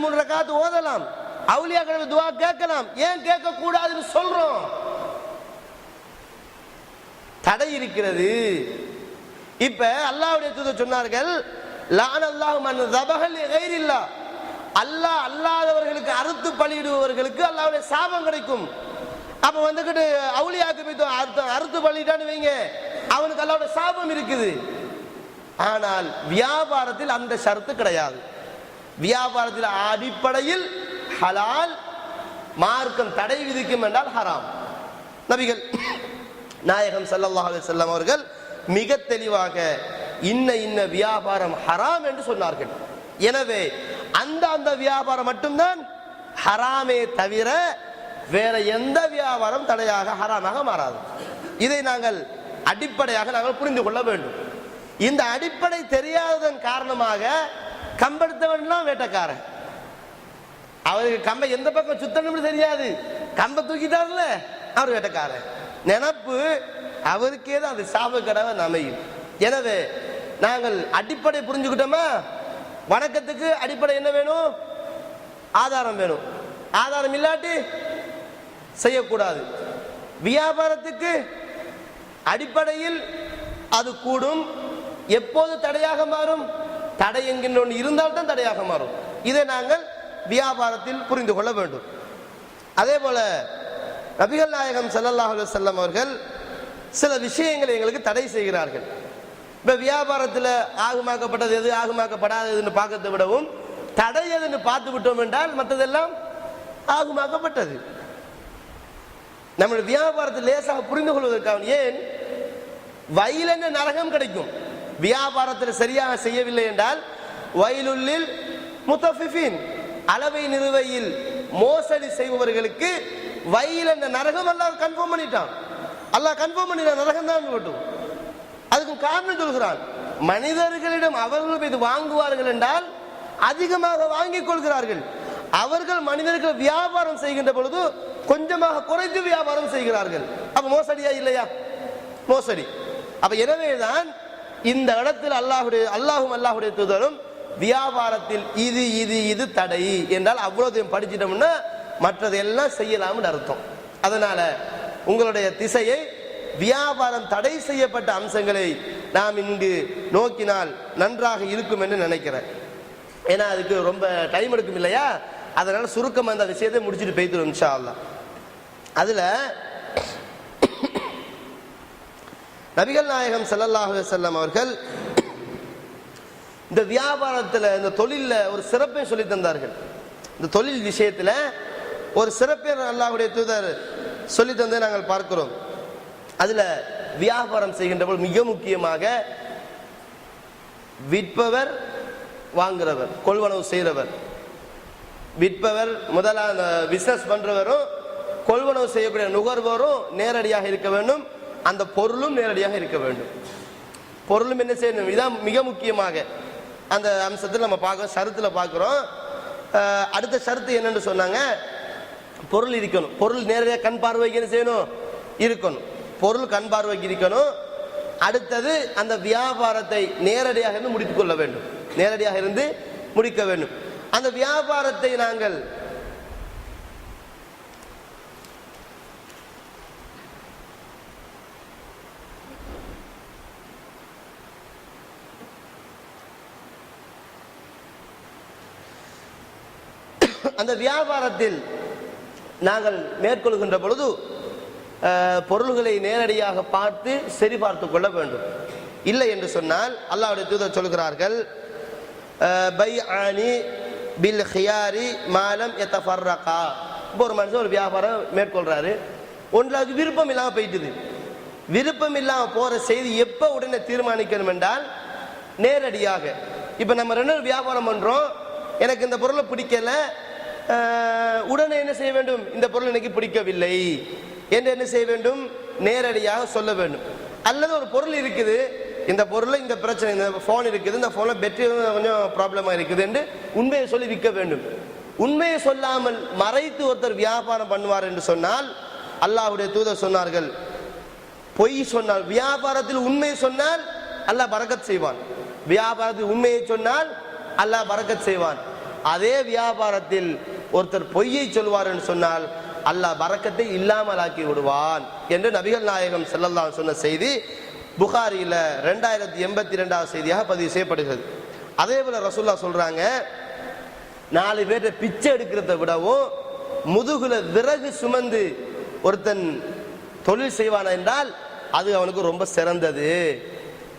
மூணு ரக்காத்து ஓதலாம். அவுலியா கடவுள் துவா கேட்கலாம். ஏன் கேட்க கூடாதுன்னு சொல்றோம். தடை இருக்கிறது. இப்ப அல்லாவுடைய தூதர் சொன்னார்கள் லான் அல்லாஹ் மன் தபகல் கைரில்லா அல்லாஹ் அல்லாதவர்களுக்கு அறுத்து பலியிடுபவர்களுக்கு அல்லாவுடைய சாபம் கிடைக்கும். அப்ப வந்துகிட்டு அவுளியாக்கு போய் தோ- அறுத்து அறுத்து பலிட்டான்னு வைங்க. அவனுக்கு அல்லாவுடைய சாபம் இருக்குது. ஆனால் வியாபாரத்தில் அந்த ஷரத்து கிடையாது. வியாபாரத்தில் அடிப்படையில் ஹலால் மார்க்கம் தடை விதிக்கும் என்றால் ஹராம். நபிகள் நாயகம் ஸல்லல்லாஹு செல்லம் அவர்கள் மிக தெளிவாக இன்ன இன்ன வியாபாரம் ஹராம் என்று சொன்னார்கள். எனவே அந்த அந்த வியாபாரம் மட்டும்தான் ஹராமே தவிர வேற எந்த வியாபாரம் தடையாக ஹராமாக மாறாது. இதை நாங்கள் அடிப்படையாக நாங்கள் புரிந்து கொள்ள வேண்டும். இந்த அடிப்படை தெரியாததன் காரணமாக கம்பெடுத்தவன்லாம் வேட்டக்காரன். அவருக்கு கம்பை எந்த பக்கம் சுத்தணும்னு தெரியாது. கம்பை தூக்கிட்டார்ல அவர் வேட்டக்காரன். நினப்பு அவருக்கே தான் அது சாபக்கடவை அமையும். எனவே நாங்கள் அடிப்படை புரிஞ்சுக்கிட்டோமா? வணக்கத்துக்கு அடிப்படை என்ன வேணும்? ஆதாரம் வேணும். ஆதாரம் இல்லாட்டி செய்யக்கூடாது. வியாபாரத்துக்கு அடிப்படையில் அது கூடும். எப்போது தடையாக மாறும்? தடை என்கின்ற ஒன்று இருந்தால்தான் தடையாக மாறும். இதை நாங்கள் வியாபாரத்தில் புரிந்து கொள்ள வேண்டும். அதே போல நபிகள் நாயகம் ஸல்லல்லாஹு செல்லம் அவர்கள் சில விஷயங்களை எங்களுக்கு தடை செய்கிறார்கள். இப்போ வியாபாரத்தில் ஆகுமாக்கப்பட்டது எது ஆகுமாக்கப்படாததுன்னு பார்க்கறதை விடவும் தடை எதுன்னு பார்த்து விட்டோம் என்றால் மற்றதெல்லாம் ஆகுமாக்கப்பட்டது. நம்ம வியாபாரத்தை லேசாக புரிந்து கொள்வதற்காக ஏன்? வயலென நரகம் கிடைக்கும். வியாபாரத்தில் சரியாக செய்யவில்லை என்றால் வயலுள்ளில் முத்தஃபிஃபின் அளவை நிறுவையில் மோசடி செய்பவர்களுக்கு வயல் என்ற நரகம் எல்லாம் கன்ஃபார்ம் பண்ணிட்டான். அல்லாஹ் கன்ஃபார்ம் பண்ணிட்ட நரகம் தான் விட்டும் அதுக்கு காரணம் சொல்கிறான் மனிதர்களிடம் அவர்கள் இது வாங்குவார்கள் என்றால் அதிகமாக வாங்கிக் கொள்கிறார்கள். அவர்கள் மனிதர்கள் வியாபாரம் செய்கின்ற பொழுது கொஞ்சமாக குறைத்து வியாபாரம் செய்கிறார்கள். அப்ப மோசடியா இல்லையா? மோசடி. அப்ப எனவேதான் இந்த இடத்தில் அல்லாஹுடைய அல்லாஹும் அல்லாஹுடைய தூதரும் வியாபாரத்தில் இது இது இது தடை என்றால் அவ்வளோதையும் படிச்சிட்டோம்னா மற்றதெல்லாம் செய்யலாம்னு அர்த்தம். அதனால உங்களுடைய திசையை வியாபாரம் தடை செய்யப்பட்ட அம்சங்களை நாம் இங்கு நோக்கினால் நன்றாக இருக்கும் என்று நினைக்கிறேன். ஏன்னா அதுக்கு ரொம்ப டைம் எடுக்கும் இல்லையா? அதனால சுருக்கம் அந்த விஷயத்தை முடிச்சுட்டு போய்த்துரும் இன்ஷா அல்லாஹ். அதுல நபிகள் நாயகம் ஸல்லல்லாஹு செல்லம் அவர்கள் இந்த வியாபாரத்தில் இந்த தொழிலில் ஒரு சிறப்பை சொல்லி தந்தார்கள். இந்த தொழில் விஷயத்தில் ஒரு சிறப்பை அல்லாஹுடைய தூதர் சொல்லி தந்து நாங்கள் பார்க்கிறோம். அதில் வியாபாரம் செய்கின்ற போது மிக முக்கியமாக விற்பவர் வாங்குறவர் கொள்வனவு செய்கிறவர் விற்பவர் முதலாக அந்த பிஸ்னஸ் பண்ணுறவரும் கொள்வனவு செய்யக்கூடிய நுகர்வோரும் நேரடியாக இருக்க வேண்டும். அந்த பொருளும் நேரடியாக இருக்க வேண்டும். பொருளும் என்ன செய்யணும்? இதான் மிக முக்கியமாக அந்த அம்சத்தில் நம்ம பார்க்குறோம் சருத்தில் பார்க்குறோம். அடுத்த சருத்து என்னன்னு சொன்னாங்க? பொருள் இருக்கணும். பொருள் நேரடியாக கண் பார்வைக்கு என்ன செய்யணும்? இருக்கணும். பொருள் கண் பார்வைக்கு இருக்கணும். அடுத்தது அந்த வியாபாரத்தை நேரடியாக இருந்து முடித்து கொள்ள வேண்டும். நேரடியாக இருந்து முடிக்க வேண்டும். அந்த வியாபாரத்தை நாங்கள் அந்த வியாபாரத்தில் நாங்கள் மேற்கொள்கின்ற பொழுது பொருள்களை நேரடியாக பார்த்து சரி பார்த்து கொள்ள வேண்டும். இல்லை என்று சொன்னால் அல்லாவுடைய தூதர் சொல்கிறார்கள் பை ஆனி பில் ஹியாரி மாலம் எத்தஃபர்ரகா இப்போ ஒரு மனுஷன் ஒரு வியாபாரம் மேற்கொள்கிறாரு ஒன்றில் அது விருப்பம் இல்லாமல் போயிட்டுது. விருப்பம் இல்லாமல் போகிற செய்தி எப்போ உடனே தீர்மானிக்கணும் என்றால் நேரடியாக. இப்போ நம்ம ரெண்டு வியாபாரம் பண்ணுறோம் எனக்கு இந்த பொருளை பிடிக்கல. உடனே என்ன செய்ய வேண்டும்? இந்த பொருள் எனக்கு பிடிக்கவில்லை. என்று என்ன செய்ய வேண்டும்? நேரடியாக சொல்ல வேண்டும். அல்லது ஒரு பொருள் இருக்குது. இந்த பொருள் இந்த பிரச்சனை இந்த ஃபோன் இருக்குது. இந்த ஃபோனில் பெட்ரி கொஞ்சம் ப்ராப்ளமாக இருக்குது என்று உண்மையை சொல்லி விற்க வேண்டும். உண்மையை சொல்லாமல் மறைத்து ஒருத்தர் வியாபாரம் பண்ணுவார் என்று சொன்னால் அல்லாஹ்வுடைய தூதர் சொன்னார்கள் பொய் சொன்னால் வியாபாரத்தில் உண்மை சொன்னால் அல்லாஹ் பறக்கத் செய்வான். வியாபாரத்தில் உண்மையை சொன்னால் அல்லாஹ் பறக்கத் செய்வான். அதே வியாபாரத்தில் ஒருத்தர் பொய்யை சொல்வார் என்று சொன்னால் அல்லாஹ் பறக்கத்தை இல்லாமல் ஆக்கி விடுவான் என்று நபிகள் நாயகம் செல்லல்லாம் சொன்ன செய்தி புகாரியில் ரெண்டாயிரத்தி எண்பத்தி ரெண்டாவது செய்தியாக பதிவு செய்யப்படுகிறது. அதே போல ரசுல்லா சொல்றாங்க நாலு பேர்ட்ட பிச்சை எடுக்கிறத விடவும் முதுகுல விறகு சுமந்து ஒருத்தன் தொழில் செய்வான் என்றால் அது அவனுக்கு ரொம்ப சிறந்தது.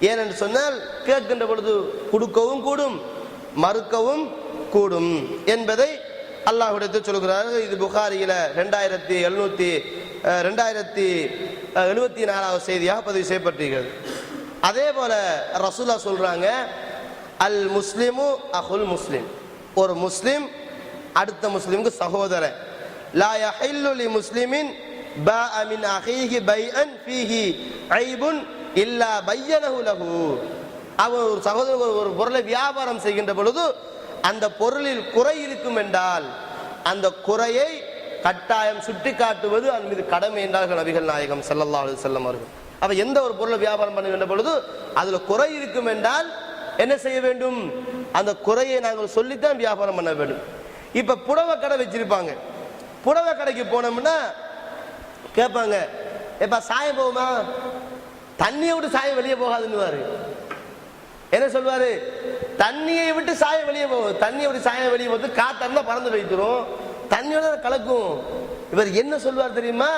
ஏனென்று சொன்னால் கேட்கின்ற பொழுது கொடுக்கவும் கூடும் மறுக்கவும் கூடும் என்பதை அல்லாஹ்விடத்தில் சொல்கிறார். இது புகாரியில ரெண்டாயிரத்தி எழுநூத்தி ரெண்டாயிரத்தி எழுபத்தி நாலாவது செய்தியாக பதிவு செய்யப்பட்டிருக்கிறது. அதே போல ரசூலா சொல்றாங்க அல் முஸ்லிமு அஹுல் முஸ்லிம். ஒரு முஸ்லிம் அடுத்த முஸ்லிமுக்கு சகோதரன். லா யஹில்லு லி முஸ்லிமின் பா அமின் அஹீஹி பைஅன் ஃபீஹி ஐபுன் இல்லா பையனஹு லஹு. அவன் ஒரு சகோதரர் ஒரு பொருளை வியாபாரம் செய்கின்ற பொழுது அந்த பொருளில் குறை இருக்கும் என்றால் அந்த குறையை கட்டாயம் சுட்டி காட்டுவது அதன் மீது கடமை என்றார்கள் நபிகள் நாயகம் ஸல்லல்லாஹு அலைஹி வஸல்லம் அவர்கள். அப்ப எந்த ஒரு பொருளை வியாபாரம் பண்ணுகின்ற பொழுது அதுல குறை இருக்கும் என்றால் என்ன செய்ய வேண்டும்? அந்த குறையை நாங்கள் சொல்லித்தான் வியாபாரம் பண்ண வேண்டும். இப்ப புடவை கடை வச்சிருப்பாங்க. புடவை கடைக்கு போனோம்னா கேட்பாங்க எப்ப சாயம் போகுமா? தண்ணியை விட்டு சாயம் வெளியே போகாதுன்னு என்ன சொல்வாரு? தண்ணியை விட்டு சாயம் வெளியே போகும் தண்ணியை விட்டு சாயம் வெளியே போகுது காத்தா பறந்து வைத்துரும். தண்ணியோட கலக்கும். இவர் என்ன சொல்வார் தெரியுமா?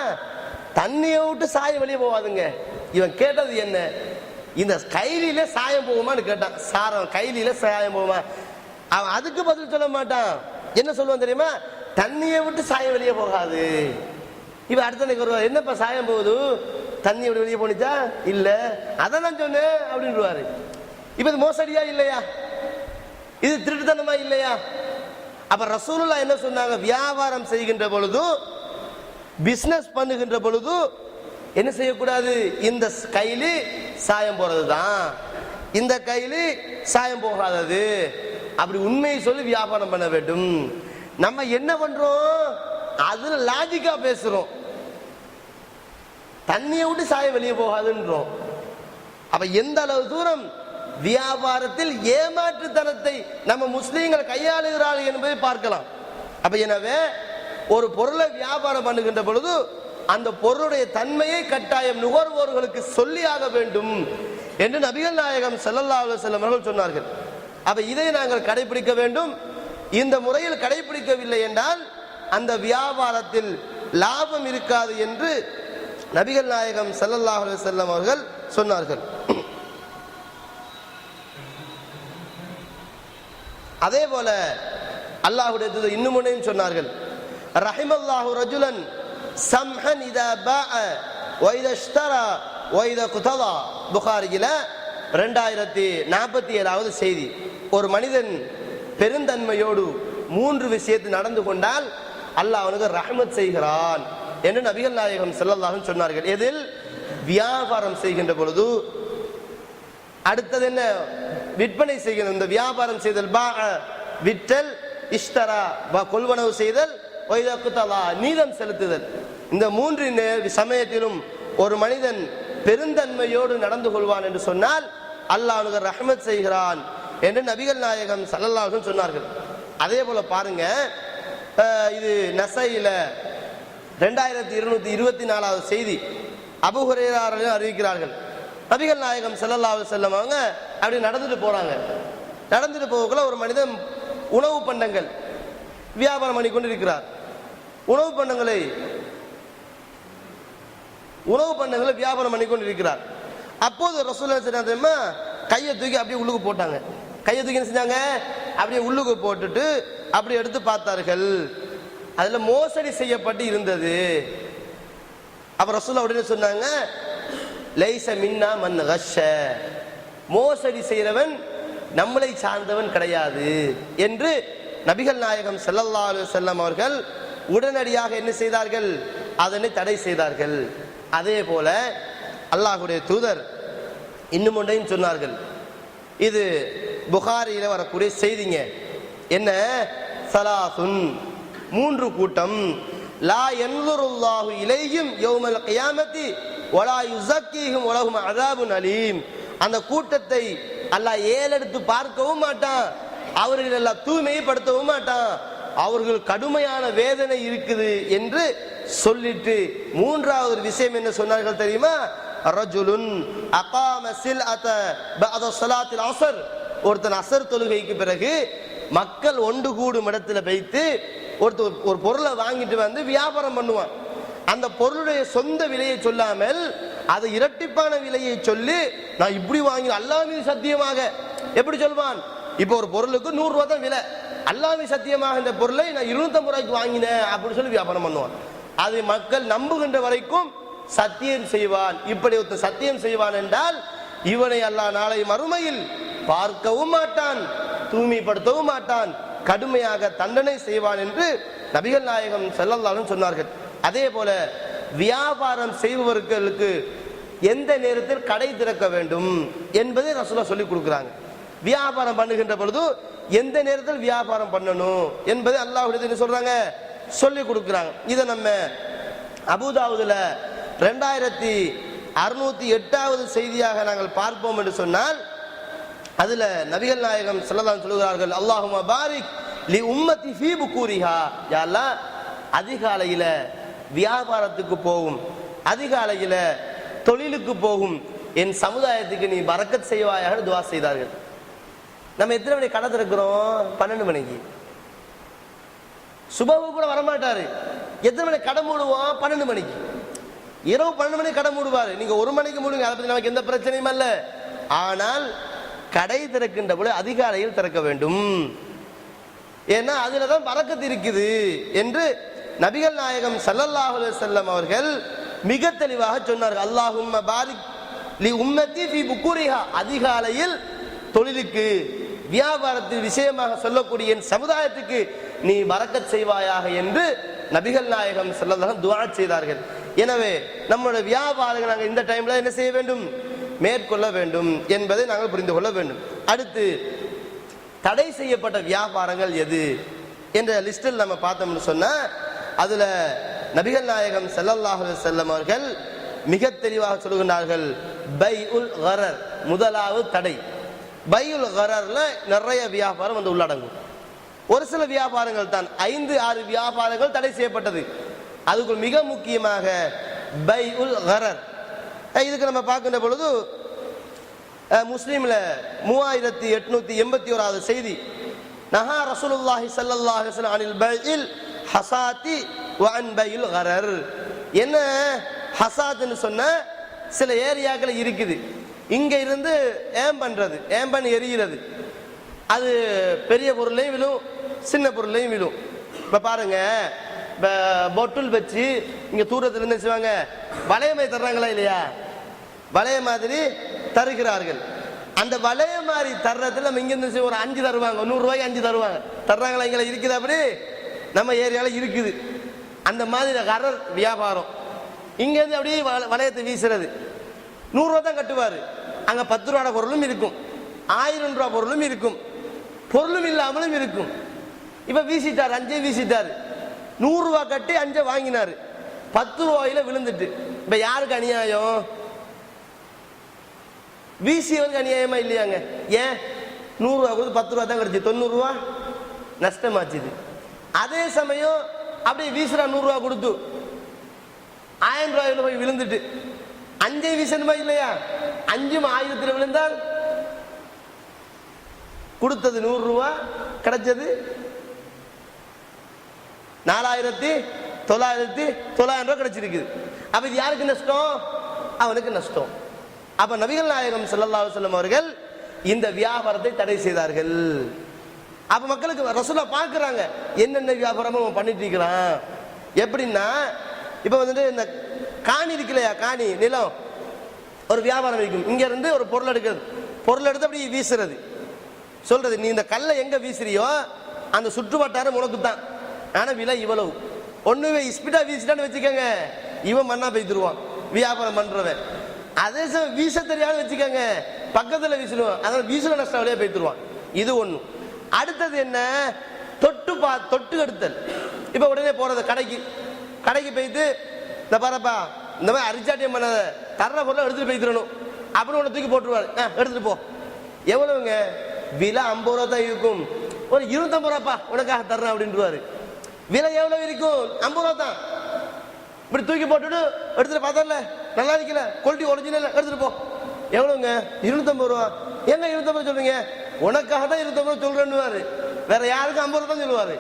தண்ணியை விட்டு சாயம் வெளியே போகாதுங்க. இவன் கேட்டது என்ன? இந்த கைலியில சாயம் போகுமான்னு கேட்டான். சாரம் கைலியில சாயம் போகுமா? அவன் அதுக்கு பதில் சொல்ல மாட்டான். என்ன சொல்லுவான் தெரியுமா? தண்ணியை விட்டு சாயம் வெளியே போகாது. இவன் அடுத்த நினைக்க வருவார் என்னப்பா சாயம் போகுது? தண்ணி அப்படி வெளியே போனிச்சா? இல்ல. அதான் நான் சொன்னேன் அப்படின்றாரு இப்ப இது மோசடியா இல்லையா? இது திருட்டுத்தனமா இல்லையா? அப்ப ரசூலுல்லா என்ன சொன்னாங்க? வியாபாரம் செய்கின்ற பொழுது பிசினஸ் பண்ணுகின்ற பொழுது என்ன செய்யக்கூடாது? இந்த கையில் சாயம் போறது தான் இந்த கையில் சாயம் போகாதது. அப்படி உண்மையை சொல்லி வியாபாரம் பண்ண வேண்டும். நம்ம என்ன பண்றோம்? அதுல லாஜிக்கா பேசுறோம். தண்ணியை விட்டு சாயம் வெளியே போகாதுன்றோம். அப்ப எந்த அளவு தூரம் வியாபாரத்தில் ஏமாற்றுத்தனத்தை நம்ம முஸ்லீம்கள் கையாளுகிறார்கள் என்பதை பார்க்கலாம். அப்ப எனவே ஒரு பொருளை வியாபாரம் பண்ணுகின்ற பொழுது அந்த பொருளுடைய தன்மையை கட்டாயம் நுகர்வோர்களுக்கு சொல்லியாக வேண்டும் என்று நபிகள் நாயகம் செல்லல்லா அலைஹி அவர்கள் சொன்னார்கள். அப்ப இதை நாங்கள் கடைபிடிக்க வேண்டும். இந்த முறையில் கடைபிடிக்கவில்லை என்றால் அந்த வியாபாரத்தில் லாபம் இருக்காது என்று நபிகள் நாயகம் ஸல்லல்லாஹு அலைஹி அவர்கள் சொன்னார்கள். அதே போல அல்லாஹுடைய இன்னும் ஒன்றையும் சொன்னார்கள். ரஹிமல்லாஹு ரஜுலன் சம்ஹன் இதா பாஅ வைத இஷ்தரா குதலா. ரெண்டாயிரத்தி நாற்பத்தி ஏழாவது செய்தி. ஒரு மனிதன் பெருந்தன்மையோடு மூன்று விஷயத்து நடந்து கொண்டால் அல்லாஹ் அவனுக்கு ரஹமத் செய்கிறான் என்று நபிகள் நாயகம் செல்லல்லாஹும் சொன்னார்கள். எதில்? வியாபாரம் செய்கின்ற பொழுது. அடுத்தது என்ன? விற்பனை செய்கிறது இந்த வியாபாரம் செய்தல் பா விற்றல் இஷ்டரா ப- கொள்வனவு செய்தல் நீதம் செலுத்துதல். இந்த மூன்று சமயத்திலும் ஒரு மனிதன் பெருந்தன்மையோடு நடந்து கொள்வான் என்று சொன்னால் அல்லாஹ் ரஹமத் செய்கிறான் என்று நபிகள் நாயகம் ஸல்லல்லாஹு சொன்னார்கள். அதே போல பாருங்க இது நசையில ரெண்டாயிரத்தி இருநூத்தி இருபத்தி நாலாவது செய்தி. அபுஹுரேரார்கள் அறிவிக்கிறார்கள். நபிகள் நாயகம் செல்லல்லாவு செல்லம் அவங்க அப்படி நடந்துட்டு போறாங்க. நடந்துட்டு போகக்குள்ள ஒரு மனிதன் உணவு பண்டங்கள் வியாபாரம் பண்ணி கொண்டு இருக்கிறார் உணவு பண்டங்களை உணவு பண்டங்களை வியாபாரம் பண்ணி கொண்டு இருக்கிறார் அப்போது ரசூல் என்ன தெரியுமா? கையை தூக்கி அப்படியே உள்ளுக்கு போட்டாங்க. கையை தூக்கி என்ன செஞ்சாங்க? அப்படியே உள்ளுக்கு போட்டுட்டு அப்படியே எடுத்து பார்த்தார்கள். அதில் மோசடி செய்யப்பட்டு இருந்தது. அப்ப ரசூல் அப்படின்னு சொன்னாங்க லைச மின்னா மன் ரஷ மோசடி செய்கிறவன் நம்மளை சார்ந்தவன் கிடையாது என்று நபிகள் நாயகம் செல்லல்லா அலைஹி அவர்கள் உடனடியாக என்ன செய்தார்கள்? அதனை தடை செய்தார்கள். அதே போல அல்லாஹுடைய தூதர் இன்னும் ஒன்றையும் சொன்னார்கள். இது புகாரியில் வரக்கூடிய செய்திங்க. என்ன? சலாசுன். மூன்று கூட்டம். லா என்லுருல்லாஹு இலையும் யௌமல் கியாமத்தி வலா யுஸக்கீஹும் உலகும் அதாபுன் அலீம். அந்த கூட்டத்தை அல்லாஹ் ஏலெடுத்து பார்க்கவும் மாட்டான். அவர்கள் எல்லாம் தூய்மைப்படுத்தவும் மாட்டான். அவர்கள் கடுமையான வேதனை இருக்குது என்று சொல்லிட்டு மூன்றாவது விஷயம் என்ன சொன்னார்கள் தெரியுமா? ரஜுலுன் அகாம சில் அத பஅத ஸலாத்தில் அஸர். ஒருத்தன் அசர் தொழுகைக்கு பிறகு மக்கள் ஒன்று கூடும் இடத்துல வைத்து ஒருத்தர் ஒரு பொருளை வாங்கிட்டு வந்து வியாபாரம் பண்ணுவான். அந்த பொருளுடைய சொந்த விலையை சொல்லாமல் அதை இரட்டிப்பான விலையை சொல்லி நான் இப்படி வாங்கி அல்லாமே சத்தியமாக எப்படி சொல்வான்? இப்போ ஒரு பொருளுக்கு நூறு ரூபா தான் விலை. அல்லாமே சத்தியமாக இந்த பொருளை நான் இருநூத்தம்பது ரூபாய்க்கு வாங்கினேன் அப்படின்னு சொல்லி வியாபாரம் பண்ணுவான். அதை மக்கள் நம்புகின்ற வரைக்கும் சத்தியம் செய்வான். இப்படி ஒருத்தன் சத்தியம் செய்வான் என்றால் இவனை அல்லா நாளை மறுமையில் பார்க்கவும் மாட்டான் தூய்மைப்படுத்தவும் மாட்டான் கடுமையாக தண்டனை செய்வான் என்று நபிகள் நாயகம் செல்லல்லாலும் சொன்னார்கள். அதே போல வியாபாரம் செய்பவர்களுக்கு எந்த நேரத்தில் கடை திறக்க வேண்டும் என்பதை ரசூலா சொல்லி கொடுக்குறாங்க. வியாபாரம் பண்ணுகின்ற பொழுது எந்த நேரத்தில் வியாபாரம் பண்ணணும் என்பதை அல்லாஹ் சொல்றாங்க? சொல்லி கொடுக்குறாங்க. இதை நம்ம அபுதாவுதுல ரெண்டாயிரத்தி அறுநூத்தி எட்டாவது செய்தியாக நாங்கள் பார்ப்போம் என்று சொன்னால் அதுல நபிகள் நாயகம் செல்லதான் சொல்கிறார்கள் அல்லாஹும்ம பாரிக் லி உம்மத்தி ஃபீபு புக்கூரிஹா யாரெல்லாம் அதிகாலையில் வியாபாரத்துக்கு போகும். அதிகாலையில் தொழிலுக்கு போகும். என் சமுதாயத்துக்கு நீ பரக்கத் செய்வாயாக துவா செய்தார்கள். நம்ம எத்தனை மணி கடை திறக்கிறோம்? பன்னெண்டு மணிக்கு. சுபவு கூட வரமாட்டாரு. எத்தனை மணி கடை மூடுவோம்? பன்னெண்டு மணிக்கு. இரவு பன்னெண்டு மணிக்கு கடை மூடுவாரு. நீங்க ஒரு மணிக்கு மூடுங்க. அதை பத்தி நமக்கு எந்த பிரச்சனையும் அல்ல. ஆனால் கடை திறக்கின்ற பொழுது அதிகாலையில் திறக்க வேண்டும். ஏன்னா அதில் தான் பறக்கத்து இருக்குது என்று நபிகள் நாயகம் சல்லல்லாஹு செல்லம் அவர்கள் மிக தெளிவாக சொன்னார்கள். அல்லாஹும் பாரிக் லி உம்மத்தி ஃபி புக்கூரிஹா அதிகாலையில் தொழிலுக்கு வியாபாரத்தில் விஷயமாக சொல்லக்கூடிய என் சமுதாயத்துக்கு நீ மறக்க செய்வாயாக என்று நபிகள் நாயகம் ஸல்லல்லாஹு துவா செய்தார்கள். எனவே நம்மளோட வியாபாரங்கள் நாங்கள் இந்த டைம்ல என்ன செய்ய வேண்டும்? மேற்கொள்ள வேண்டும் என்பதை நாங்கள் புரிந்து கொள்ள வேண்டும். அடுத்து தடை செய்யப்பட்ட வியாபாரங்கள் எது? என்ற லிஸ்டில் நம்ம பார்த்தோம்னு சொன்ன அதுல நபிகள் நாயகம் செல்லல்லாஹு செல்லம் அவர்கள் மிக தெளிவாக சொல்கிறார்கள் பை உல் கரர் முதலாவது தடை. பை உல் கரர்ல நிறைய வியாபாரம் வந்து உள்ளடங்கும். ஒரு சில வியாபாரங்கள் தான் ஐந்து ஆறு வியாபாரங்கள் தடை செய்யப்பட்டது. அதுக்குள் மிக முக்கியமாக பை உல் கரர் இதுக்கு நம்ம பார்க்கின்ற பொழுது முஸ்லீமில் முஸ்லீம்ல மூவாயிரத்தி எட்நூத்தி எண்பத்தி ஓராவது செய்தி நஹா ரசூலுல்லாஹி சல்லல்லாஹு அலைஹி வஸல்லம் அனில் பைஇல் ஹசாத்தி வ ஹரர் என்ன? ஹசாத்னு சொன்ன சில ஏரியாக்கள் இருக்குது. இங்கே இருந்து ஏம் பண்ணுறது ஏம் பண்ணி எரிகிறது அது பெரிய பொருளையும் விழும் சின்ன பொருளையும் விழும். இப்போ பாருங்க இப்போ பொட்டுல் வச்சு இங்கே தூரத்துலேருந்து என்ன செய்வாங்க? வளையமை தர்றாங்களா இல்லையா? வளைய மாதிரி தருகிறார்கள். அந்த வளைய மாதிரி தர்றதுல நம்ம இங்கிருந்து ஒரு அஞ்சு தருவாங்க. நூறுரூவாய்க்கு அஞ்சு தருவாங்க. தர்றாங்களா எங்களை இருக்குது அப்படி? நம்ம ஏரியாவில் இருக்குது. அந்த மாதிரி கரர் வியாபாரம். இங்கேருந்து அப்படியே வல- வளையத்தை வீசுறது. நூறுரூவா தான் கட்டுவார். அங்கே பத்து ரூபா பொருளும் இருக்கும். ஆயிரம் ரூபா பொருளும் இருக்கும். பொருளும் இல்லாமலும் இருக்கும். இப்போ வீசிட்டார் அஞ்சே வீசிட்டார். நூறுரூவா கட்டி அஞ்சை வாங்கினாரு. பத்து ரூபாயில் விழுந்துட்டு. இப்போ யாருக்கு அநியாயம்? வீசியவனுக்கு அநியாயமா இல்லையாங்க? ஏன்? நூறுரூவா கொடுத்து பத்து ரூபா தான் கிடச்சி தொண்ணூறுரூவா நஷ்டமாச்சுது. அதே சமயம் அப்படியே வீசுறா நூறுரூவா கொடுத்து. ஆயிரம் ரூபாயில போய் விழுந்துட்டு. அஞ்சே வீசணுமா இல்லையா? அஞ்சும் ஆயிரத்தில் விழுந்தால் கொடுத்தது நூறு ரூபா கிடைச்சது நாலாயிரத்தி தொள்ளாயிரத்தி தொள்ளாயிரம் ரூபாய் கிடைச்சிருக்குது. அப்ப இது யாருக்கு நஷ்டம்? அவனுக்கு நஷ்டம். அப்ப நபிகள் நாயகம் செல்லல்லா அலைஹி அவர்கள் இந்த வியாபாரத்தை தடை செய்தார்கள். அப்ப மக்களுக்கு ரசூலா பார்க்குறாங்க என்னென்ன வியாபாரமும் அவன் பண்ணிட்டு இருக்கிறான்? எப்படின்னா இப்ப வந்துட்டு இந்த காணி இருக்கு இல்லையா காணி நிலம். ஒரு வியாபாரம் இருக்கும். இங்க இருந்து ஒரு பொருள் எடுக்கிறது. பொருள் எடுத்து அப்படி வீசுறது. சொல்றது நீ இந்த கல்லை எங்க வீசுறியோ அந்த சுற்று வட்டாரம் உனக்கு தான் ஆனா விலை இவ்வளவு. ஒண்ணுமே ஸ்பீடா வீசிட்டான்னு வச்சுக்கோங்க. இவன் மண்ணா பெய்துருவான். வியாபாரம் பண்றவன். அதே சமயம் வீச தெரியாதுன்னு வச்சுக்கோங்க. பக்கத்துல வீசிடுவான். அதனால வீசுற நஷ்டம் வழியா பெய்துருவான். இது ஒண்ணு. அடுத்தது என்ன? தொட்டு பா தொட்டு எடுத்தல். இப்போ உடனே போகிறது கடைக்கு. கடைக்கு போயிட்டு இந்த பாருப்பா இந்த மாதிரி அரிச்சாட்டியம் பண்ணாத தர்ற பொருளை எடுத்துகிட்டு போய்த்திரணும் அப்படின்னு உன்னை தூக்கி போட்டுருவாரு. ஆ, எடுத்துகிட்டு போ. எவ்வளவுங்க? விலை ஐம்பது ரூபா தான் இருக்கும். ஒரு இருநூத்தம்பது ரூபாப்பா உனக்காக தர்றேன் அப்படின்ட்டுவாரு விலை எவ்வளோ இருக்கும்? ஐம்பது ரூபா தான். இப்படி தூக்கி போட்டுட்டு எடுத்துகிட்டு பார்த்தல நல்லா இருக்கல. குவாலிட்டி ஒரிஜினல் எடுத்துகிட்டு போ. எவ்வளோங்க இருநூத்தம்பது ரூபா. எங்க இருநூத்தம்பது சொல்லுங்க உனக்காக தான் இருபத்தி ஒன்பது சொல்றேன்னுவாரு. வேற யாருக்கும் ஐம்பது ரூபா தான் சொல்லுவாரு?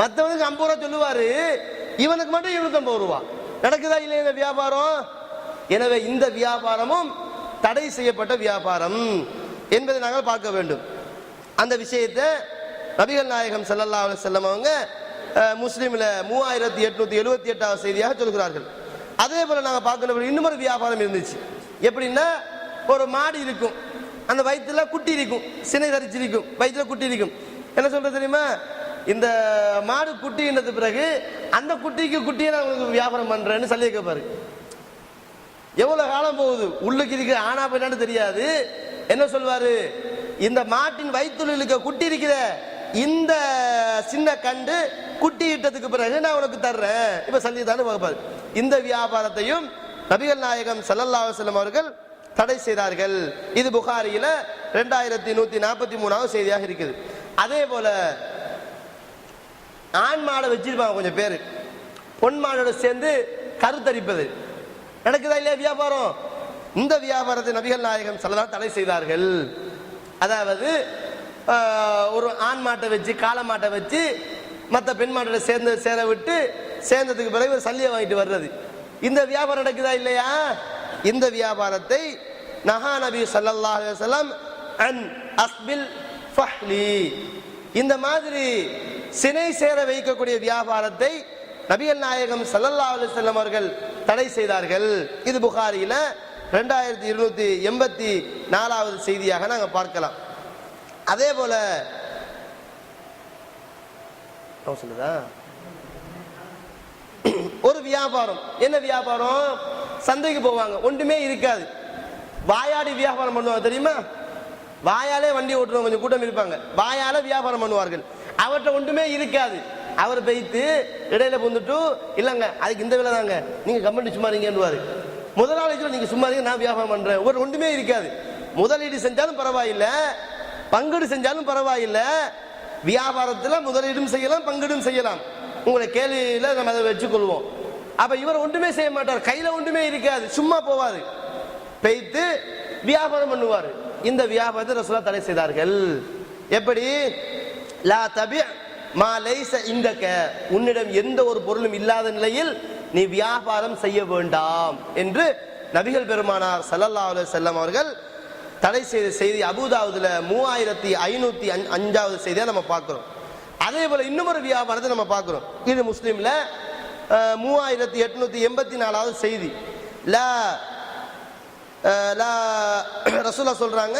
மற்றவனுக்கு ஐம்பது ரூபா சொல்லுவாரு. இவனுக்கு மட்டும் இருநூத்தம்பது ரூபா நடக்குதா இல்லை இந்த வியாபாரம்? எனவே இந்த வியாபாரமும் தடை செய்யப்பட்ட வியாபாரம் என்பதை நாங்கள் பார்க்க வேண்டும். அந்த விஷயத்தை நபிகள் நாயகம் ஸல்லல்லாஹு செல்லம் அவங்க முஸ்லீமில் மூவாயிரத்தி எட்நூத்தி எழுபத்தி எட்டாவது செய்தியாக சொல்கிறார்கள். அதே போல நாங்கள் பார்க்கணும் இன்னொரு வியாபாரம் இருந்துச்சு. எப்படின்னா ஒரு மாடு இருக்கும். அந்த வயிற்றுல குட்டி இருக்கும். சினை தரிச்சிருக்கும். வயிற்றுல குட்டி இருக்கும். என்ன சொல்றது தெரியுமா? இந்த மாடு குட்டின்றது பிறகு அந்த குட்டிக்கு குட்டியை நான் உங்களுக்கு வியாபாரம் பண்றேன்னு சொல்லி கேட்பாரு எவ்வளவு காலம் போகுது? உள்ளுக்கு இருக்கிற ஆனா பெண்ணான்னு தெரியாது. என்ன சொல்வாரு? இந்த மாட்டின் வயிற்றுல இருக்க குட்டி இருக்கிற இந்த சின்ன கண்டு குட்டி இட்டதுக்கு பிறகு நான் உனக்கு தர்றேன். இப்ப சல்லிதான்னு பார்ப்பாரு. இந்த வியாபாரத்தையும் நபிகள் நாயகம் செல்லல்லா செல்லம் அவர்கள் தடை செய்தார்கள். இது புகாரியில ரெண்டாயிரத்தி நூத்தி நாற்பத்தி மூணாவது செய்தியாக இருக்குது. அதே போல ஆண் மாடை வச்சிருப்பாங்க கொஞ்சம் பேர். பொன் மாடோட சேர்ந்து கருத்தரிப்பது. நடக்குதா இல்லையா வியாபாரம்? இந்த வியாபாரத்தை நபிகள் நாயகம் சிலதா தடை செய்தார்கள். அதாவது ஒரு ஆண் மாட்டை வச்சு காளை மாட்டை வச்சு மற்ற பெண் மாட்டோட சேர்ந்து சேர விட்டு சேர்ந்ததுக்கு பிறகு ஒரு சல்லியை வாங்கிட்டு வர்றது. இந்த வியாபாரம் நடக்குதா இல்லையா? இந்த வியாபாரத்தை நஹா நபி ஸல்லல்லாஹு அலைஹி அன் அஸ்பில் ஃபஹ்லி. இந்த மாதிரி சினை சேர வைக்கக்கூடிய வியாபாரத்தை நபிகள் நாயகம் சல்லல்லா அலைஹி அவர்கள் தடை செய்தார்கள். இது புகாரியில் ரெண்டாயிரத்தி இருநூத்தி எண்பத்தி நாலாவது செய்தியாக நாங்கள் பார்க்கலாம். அதே போல சொல்லுதா ஒரு வியாபாரம். என்ன வியாபாரம்? சந்தைக்கு போவாங்க. ஒன்றுமே இருக்காது. வாயாடி வியாபாரம் பண்ணுவாங்க தெரியுமா? வாயாலே வண்டி ஓட்டுறவங்க கொஞ்சம் கூட்டம் இருப்பாங்க. வாயால வியாபாரம் பண்ணுவார்கள். அவர்கிட்ட ஒன்றுமே இருக்காது. அவர் பெய்த்து இடையில புந்துட்டு இல்லைங்க அதுக்கு இந்த விலை தாங்க நீங்க கம்பெனி சும்மா இருங்கன்னுவாரு. முதலாளி சொல்ல நீங்க சும்மா இருங்க நான் வியாபாரம் பண்றேன். ஒரு ஒன்றுமே இருக்காது. முதலீடு செஞ்சாலும் பரவாயில்லை. பங்கீடு செஞ்சாலும் பரவாயில்லை. வியாபாரத்தில் முதலீடும் செய்யலாம் பங்கீடும் செய்யலாம். உங்களை கேள்வியில நம்ம அதை வச்சுக்கொள்வோம். அப்ப இவர் ஒன்றுமே செய்ய மாட்டார். கையில ஒன்றுமே இருக்காது. சும்மா போவாரு. பெய்த்து வியாபாரம் பண்ணுவார். இந்த வியாபாரத்தை ரசூலா தடை செய்தார்கள். எப்படி? லா தபி மா லைச இந்தக்க உன்னிடம் எந்த ஒரு பொருளும் இல்லாத நிலையில் நீ வியாபாரம் செய்ய வேண்டாம் என்று நபிகள் பெருமானார் சல்லல்லா அலைஹி செல்லம் அவர்கள் தடை செய்த செய்தி அபுதாவதுல மூவாயிரத்தி ஐநூத்தி அஞ்சாவது செய்தியா நம்ம பார்க்கிறோம். அதே போல இன்னும் ஒரு வியாபாரத்தை நம்ம பார்க்கிறோம். இது முஸ்லீம்ல மூவாயிரத்தி எட்நூத்தி எண்பத்தி நாலாவது செய்தி. லா லா ரசூலா சொல்றாங்க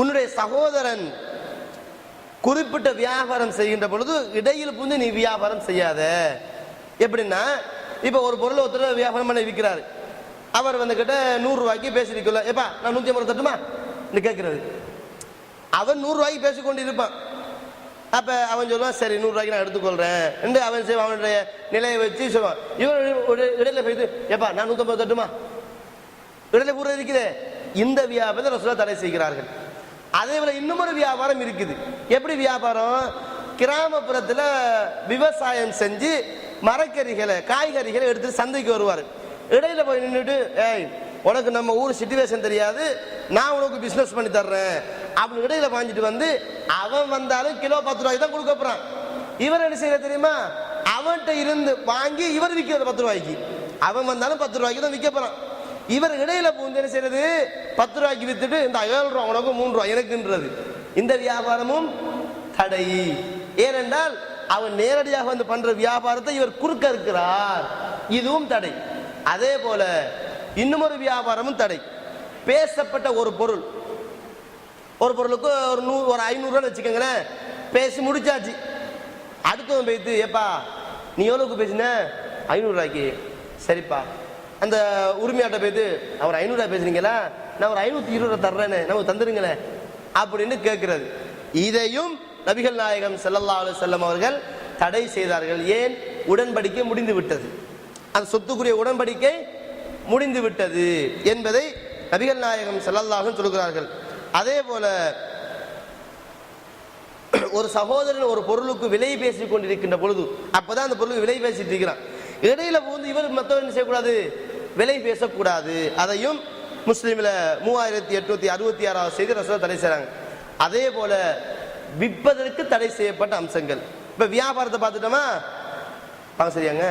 உன்னுடைய சகோதரன் குறிப்பிட்ட வியாபாரம் செய்கின்ற பொழுது இடையில் புந்து நீ வியாபாரம் செய்யாத. எப்படின்னா இப்போ ஒரு பொருளை ஒருத்தர் வியாபாரம் பண்ண விற்கிறாரு அவர் வந்துக்கிட்ட நூறு ரூபாய்க்கு பேசிருக்கல ஏப்பா நான் நூத்தி ஐம்பது தட்டுமா கேட்கிறது அவன் நூறு ரூபாய்க்கு பேசிக்கொண்டு இருப்பான். அப்ப அவன் சொல்லுவான் சரி நூறுரூவாய்க்கு நான் எடுத்துக்கொள்றேன். என்று அவன் செய்வான். அவனுடைய நிலையை வச்சு சொல்லுவான். இவன் ஒரு இடையில போயிட்டு ஏப்பா நான் நூத்தம்பது தட்டுமா? இடையில பூரா இருக்குதே. இந்த வியாபாரத்தை ரசூலா தடை செய்கிறார்கள். அதே போல இன்னும் ஒரு வியாபாரம் இருக்குது. எப்படி வியாபாரம்? கிராமப்புறத்துல விவசாயம் செஞ்சு மரக்கறிகளை காய்கறிகளை எடுத்து சந்தைக்கு வருவார். இடையில போய் நின்றுட்டு ஏய் உனக்கு நம்ம ஊர் சிச்சுவேஷன் தெரியாது நான் உனக்கு பிஸ்னஸ் பண்ணி தர்றேன். அப்படி இடையில வாங்கிட்டு வந்து அவன் வந்தாலும் கிலோ பத்து ரூபாய்க்கு தான் கொடுக்க போறான். இவர் என்ன செய்யற தெரியுமா? அவன்கிட்ட இருந்து வாங்கி இவர் விற்கிறது பத்து ரூபாய்க்கு. அவன் வந்தாலும் பத்து ரூபாய்க்கு தான் விற்க போறான். இவர் இடையில பூந்து என்ன செய்யறது? பத்து ரூபாய்க்கு வித்துட்டு இந்த ஏழு ரூபா உனக்கு மூணு ரூபா எனக்குன்றது. இந்த வியாபாரமும் தடை. ஏனென்றால் அவன் நேரடியாக வந்து பண்ற வியாபாரத்தை இவர் குறுக்க இருக்கிறார். இதுவும் தடை. அதே போல இன்னுமொரு வியாபாரமும் தடை. பேசப்பட்ட ஒரு பொருள். ஒரு பொருளுக்கு ஒரு நூறு ஒரு ஐநூறுரூவா வச்சுக்கோங்களேன். பேசி முடிச்சாச்சு. அடுத்தவன் போய்த்து ஏப்பா நீ எவ்வளோக்கு பேசின? ஐநூறுரூவாய்க்கு சரிப்பா. அந்த உரிமையாட்ட போய்த்து அவர் ஐநூறுரூவா பேசுறீங்களா? நான் ஒரு ஐநூற்றி இருபது ரூபா தர்றேன்னு நமக்கு தந்துருங்களேன். அப்படின்னு கேட்கறது இதையும் நபிகள் நாயகம் செல்லல்லா அலு செல்லம் அவர்கள் தடை செய்தார்கள். ஏன்? உடன்படிக்கை முடிந்து விட்டது அந்த சொத்துக்குரிய உடன்படிக்கை முடிந்து விட்டது என்பதை நபிகள் நாயகம் ஸல்லல்லாஹு சொல்கிறார்கள். அதே போல ஒரு சகோதரன் ஒரு பொருளுக்கு விலை பேசி கொண்டிருக்கின்ற பொழுது அப்பதான் அந்த பொருளுக்கு விலை பேசிட்டு இருக்கிறான். இடையில புகுந்து இவர் மற்றவன் என்ன செய்யக்கூடாது? விலை பேசக்கூடாது. அதையும் முஸ்லீம்ல மூவாயிரத்தி எட்நூத்தி அறுபத்தி ஆறாவது செய்தி ரசூல் தடை செய்கிறாங்க அதே போல விற்பதற்கு தடை செய்யப்பட்ட அம்சங்கள். இப்ப வியாபாரத்தை பார்த்துட்டோமா? வாங்க சரியாங்க?